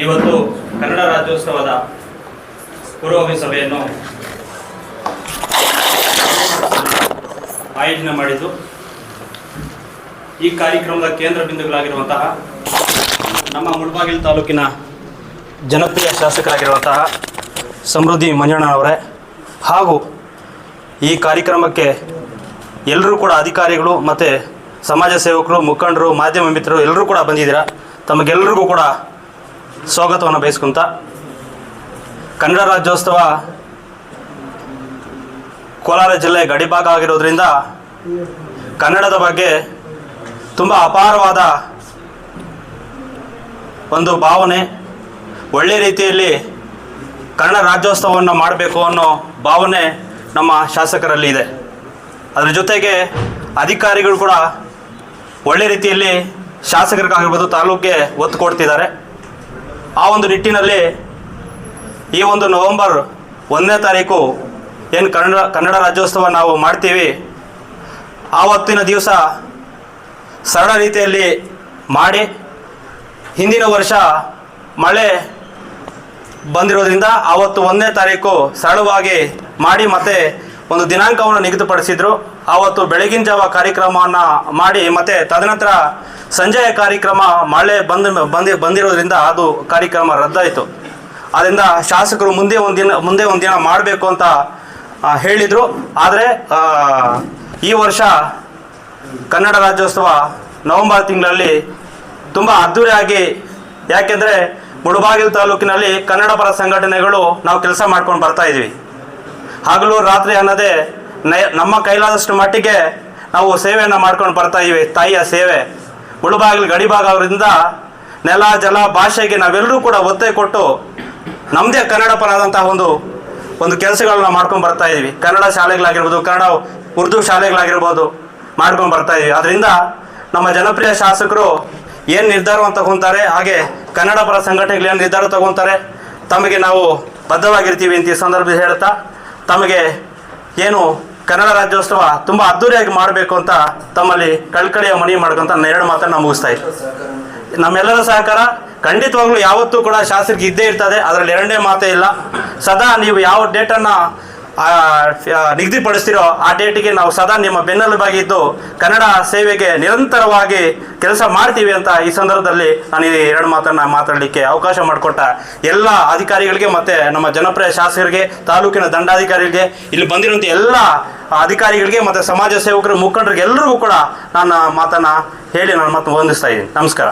ಇವತ್ತು ಕನ್ನಡ ರಾಜ್ಯೋತ್ಸವದ ಪೂರ್ವಭಾವಿ ಸಭೆಯನ್ನು ಆಯೋಜನೆ ಮಾಡಿದ್ದು, ಈ ಕಾರ್ಯಕ್ರಮದ ಕೇಂದ್ರ ಬಿಂದುಗಳಾಗಿರುವಂತಹ ನಮ್ಮ ಮುಳಬಾಗಿಲು ತಾಲೂಕಿನ ಜನಪ್ರಿಯ ಶಾಸಕರಾಗಿರುವಂತಹ ಸಮೃದ್ಧಿ ಮಂಜಣ್ಣ ಅವರೇ ಹಾಗೂ ಈ ಕಾರ್ಯಕ್ರಮಕ್ಕೆ ಎಲ್ಲರೂ ಕೂಡ ಅಧಿಕಾರಿಗಳು ಮತ್ತು ಸಮಾಜ ಸೇವಕರು, ಮುಖಂಡರು, ಮಾಧ್ಯಮ ಮಿತ್ರರು ಎಲ್ಲರೂ ಕೂಡ ಬಂದಿದ್ದೀರಾ. ತಮಗೆಲ್ಲರಿಗೂ ಕೂಡ ಸ್ವಾಗತವನ್ನು ಬಯಸ್ಕೊಂತ ಕನ್ನಡ ರಾಜ್ಯೋತ್ಸವ ಕೋಲಾರ ಜಿಲ್ಲೆ ಗಡಿಭಾಗ ಆಗಿರೋದ್ರಿಂದ ಕನ್ನಡದ ಬಗ್ಗೆ ತುಂಬ ಅಪಾರವಾದ ಒಂದು ಭಾವನೆ, ಒಳ್ಳೆ ರೀತಿಯಲ್ಲಿ ಕನ್ನಡ ರಾಜ್ಯೋತ್ಸವವನ್ನು ಮಾಡಬೇಕು ಅನ್ನೋ ಭಾವನೆ ನಮ್ಮ ಶಾಸಕರಲ್ಲಿ ಇದೆ. ಅದರ ಜೊತೆಗೆ ಅಧಿಕಾರಿಗಳು ಕೂಡ ಒಳ್ಳೆ ರೀತಿಯಲ್ಲಿ ಶಾಸಕರಿಗಾಗಿರ್ಬೋದು ತಾಲೂಕಿಗೆ ಒತ್ತು ಕೊಡ್ತಿದ್ದಾರೆ. ಆ ಒಂದು ನಿಟ್ಟಿನಲ್ಲಿ ಈ ಒಂದು ನವೆಂಬರ್ ಒಂದನೇ ತಾರೀಕು ಏನು ಕನ್ನಡ ಕನ್ನಡ ರಾಜ್ಯೋತ್ಸವ ನಾವು ಮಾಡ್ತೀವಿ ಆವತ್ತಿನ ದಿವಸ ಸರಳ ರೀತಿಯಲ್ಲಿ ಮಾಡಿ ಹಿಂದಿನ ವರ್ಷ ಮಳೆ ಬಂದಿರೋದ್ರಿಂದ ಆವತ್ತು ಒಂದನೇ ತಾರೀಕು ಸರಳವಾಗಿ ಮಾಡಿ ಮತ್ತೆ ಒಂದು ದಿನಾಂಕವನ್ನು ನಿಗದಿಪಡಿಸಿದ್ರು. ಆವತ್ತು ಬೆಳಗಿನ ಜಾವ ಕಾರ್ಯಕ್ರಮವನ್ನು ಮಾಡಿ, ಮತ್ತೆ ತದನಂತರ ಸಂಜೆಯ ಕಾರ್ಯಕ್ರಮ ಮಳೆ ಬಂದ ಬಂದಿ, ಬಂದಿರೋದ್ರಿಂದ ಅದು ಕಾರ್ಯಕ್ರಮ ರದ್ದಾಯಿತು. ಅದರಿಂದ ಶಾಸಕರು ಮುಂದೆ ಒಂದು ದಿನ, ಮುಂದೆ ಒಂದು ದಿನ ಮಾಡಬೇಕು ಅಂತ ಹೇಳಿದರು. ಆದರೆ ಈ ವರ್ಷ ಕನ್ನಡ ರಾಜ್ಯೋತ್ಸವ ನವೆಂಬರ್ ತಿಂಗಳಲ್ಲಿ ತುಂಬ ಅದ್ಧೂರಿಯಾಗಿ ಯಾಕೆಂದರೆ ಮುಳುಬಾಗಿಲು ತಾಲೂಕಿನಲ್ಲಿ ಕನ್ನಡ ಪರ ಸಂಘಟನೆಗಳು ನಾವು ಕೆಲಸ ಮಾಡ್ಕೊಂಡು ಬರ್ತಾ ಇದ್ದೀವಿ ಹಗಲು ರಾತ್ರಿ ಅನ್ನೋದೇ ನಮ್ಮ ಕೈಲಾದಷ್ಟು ಮಟ್ಟಿಗೆ ನಾವು ಸೇವೆಯನ್ನು ಮಾಡ್ಕೊಂಡು ಬರ್ತಾ ಇದ್ದೀವಿ ತಾಯಿಯ ಸೇವೆ. ಮುಳುಬಾಗಿಲು ಗಡಿಭಾಗ ಅವರಿಂದ ನೆಲ, ಜಲ, ಭಾಷೆಗೆ ನಾವೆಲ್ಲರೂ ಕೂಡ ಒತ್ತೆ ಕೊಟ್ಟು ನಮ್ಮದೇ ಕನ್ನಡ ಪರಾದಂತಹ ಒಂದು ಒಂದು ಕೆಲಸಗಳನ್ನ ಮಾಡ್ಕೊಂಡು ಬರ್ತಾ ಇದ್ದೀವಿ. ಕನ್ನಡ ಶಾಲೆಗಳಾಗಿರ್ಬೋದು, ಕನ್ನಡ ಉರ್ದು ಶಾಲೆಗಳಾಗಿರ್ಬೋದು ಮಾಡ್ಕೊಂಡು ಬರ್ತಾ ಇದ್ದೀವಿ. ಅದರಿಂದ ನಮ್ಮ ಜನಪ್ರಿಯ ಶಾಸಕರು ಏನು ನಿರ್ಧಾರವನ್ನು ತಗೊತಾರೆ, ಹಾಗೆ ಕನ್ನಡ ಪರ ಸಂಘಟನೆಗಳು ಏನು ನಿರ್ಧಾರ ತಗೊತಾರೆ, ತಮಗೆ ನಾವು ಬದ್ಧವಾಗಿರ್ತೀವಿ ಅಂತ ಈ ಸಂದರ್ಭದಲ್ಲಿ ಹೇಳ್ತಾ ತಮಗೆ ಏನು ಕನ್ನಡ ರಾಜ್ಯೋತ್ಸವ ತುಂಬ ಅದ್ದೂರಿಯಾಗಿ ಮಾಡಬೇಕು ಅಂತ ತಮ್ಮಲ್ಲಿ ಕಳ್ಕಳಿಯ ಮನವಿ ಮಾಡ್ಕೊಂತ ನಾನು ಎರಡು ಮಾತನ್ನು ನಾನು ಮುಗಿಸ್ತಾ ಇದ್ದೀನಿ. ನಮ್ಮೆಲ್ಲರ ಸಹಕಾರ ಖಂಡಿತವಾಗ್ಲೂ ಯಾವತ್ತೂ ಕೂಡ ಶಾಸಕರಿಗೆ ಇದ್ದೇ ಇರ್ತದೆ. ಅದರಲ್ಲಿ ಎರಡನೇ ಮಾತೇ ಇಲ್ಲ. ಸದಾ ನೀವು ಯಾವ ಡೇಟನ್ನು ನಿಗದಿಪಡಿಸ್ತೀರೋ ಆ ಡೇಟಿಗೆ ನಾವು ಸದಾ ನಿಮ್ಮ ಬೆನ್ನೆಲುಬಾಗಿದ್ದು ಕನ್ನಡ ಸೇವೆಗೆ ನಿರಂತರವಾಗಿ ಕೆಲಸ ಮಾಡ್ತೀವಿ ಅಂತ ಈ ಸಂದರ್ಭದಲ್ಲಿ ನಾನು ಈ ಎರಡು ಮಾತನ್ನು ಮಾತಾಡಲಿಕ್ಕೆ ಅವಕಾಶ ಮಾಡಿಕೊಟ್ಟ ಎಲ್ಲ ಅಧಿಕಾರಿಗಳಿಗೆ ಮತ್ತು ನಮ್ಮ ಜನಪ್ರಿಯ ಶಾಸಕರಿಗೆ, ತಾಲೂಕಿನ ದಂಡಾಧಿಕಾರಿಗಳಿಗೆ, ಇಲ್ಲಿ ಬಂದಿರುವಂಥ ಎಲ್ಲ ಅಧಿಕಾರಿಗಳಿಗೆ ಮತ್ತು ಸಮಾಜ ಸೇವಕರು ಮುಖಂಡರಿಗೆ ಎಲ್ಲರಿಗೂ ಕೂಡ ನನ್ನ ಮಾತನ್ನು ಹೇಳಿ ನಾನು ಮತ್ತೆ ವಂದಿಸ್ತಾ ಇದ್ದೀನಿ. ನಮಸ್ಕಾರ.